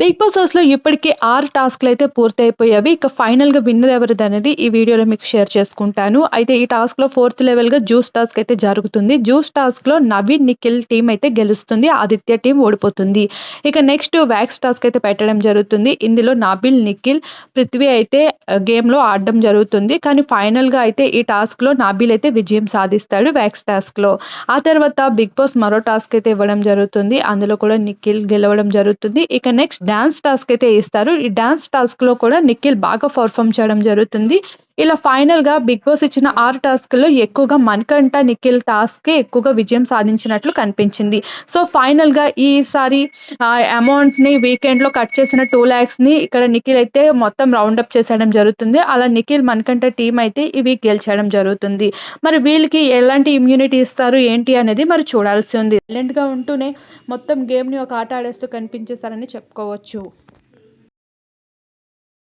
Big boss హౌస్‌లో ఇప్పటికి 6 టాస్క్‌లయితే పూర్తయిపోయావి. ఇక ఫైనల్‌గా విన్నర్ ఎవరిదనేది ఈ వీడియోలో మీకు షేర్ చేసుకుంటాను. అయితే ఈ టాస్క్‌లో ఫోర్త్ లెవెల్‌గా జ్యూస్ టాస్క్ అయితే జరుగుతుంది. జ్యూస్ టాస్క్‌లో నవీన్, నిఖిల్ టీం అయితే గెలుస్తుంది. ఆదిత్య టీం ఓడిపోతుంది. ఇక నెక్స్ట్ వ్యాక్స్ టాస్క్ అయితే పెట్టడం జరుగుతుంది. ఇందులో నబిల్, నిఖిల్, పృథ్వీ అయితే గేమ్‌లో ఆడడం జరుగుతుంది. కానీ ఫైనల్‌గా అయితే ఈ టాస్క్‌లో నాబిల్ అయితే విజయం సాధిస్తాడు వ్యాక్స్ టాస్క్‌లో. ఆ తర్వాత బిగ్ బాస్ మరో టాస్క్ అయితే ఇవ్వడం జరుగుతుంది. అందులో కూడా నిఖిల్ గెలవడం జరుగుతుంది. ఇక నెక్స్ట్ డాన్స్ టాస్క్ అయితే ఇస్తారు. ఈ డాన్స్ టాస్క్‌లో కూడా నిఖిల్ బాగా పెర్ఫార్మ్ చేయడం జరుగుతుంది. ఇలా ఫైనల్‌గా బిగ్ బాస్ ఇచ్చిన 6 టాస్క్‌లో ఎక్కువగా మణికంఠ, నిఖిల్ టాస్కే ఎక్కువగా విజయం సాధించినట్లు కనిపించింది. సో, ఫైనల్‌గా ఈసారి అమౌంట్‌ని వీకెండ్‌లో కట్ చేసిన 2,00,000ని ఇక్కడ నిఖిల్ అయితే మొత్తం రౌండప్ చేసేయడం జరుగుతుంది. అలా నిఖిల్, మణికంఠ టీం అయితే ఇవి గెలిచేయడం జరుగుతుంది. మరి వీళ్ళకి ఎలాంటి ఇమ్యూనిటీ ఇస్తారు ఏంటి అనేది మరి చూడాల్సి ఉంది. సైలెంట్‌గా ఉంటూనే మొత్తం గేమ్‌ని ఒక ఆట ఆడేస్తూ కనిపించేస్తారని చెప్పుకోవచ్చు.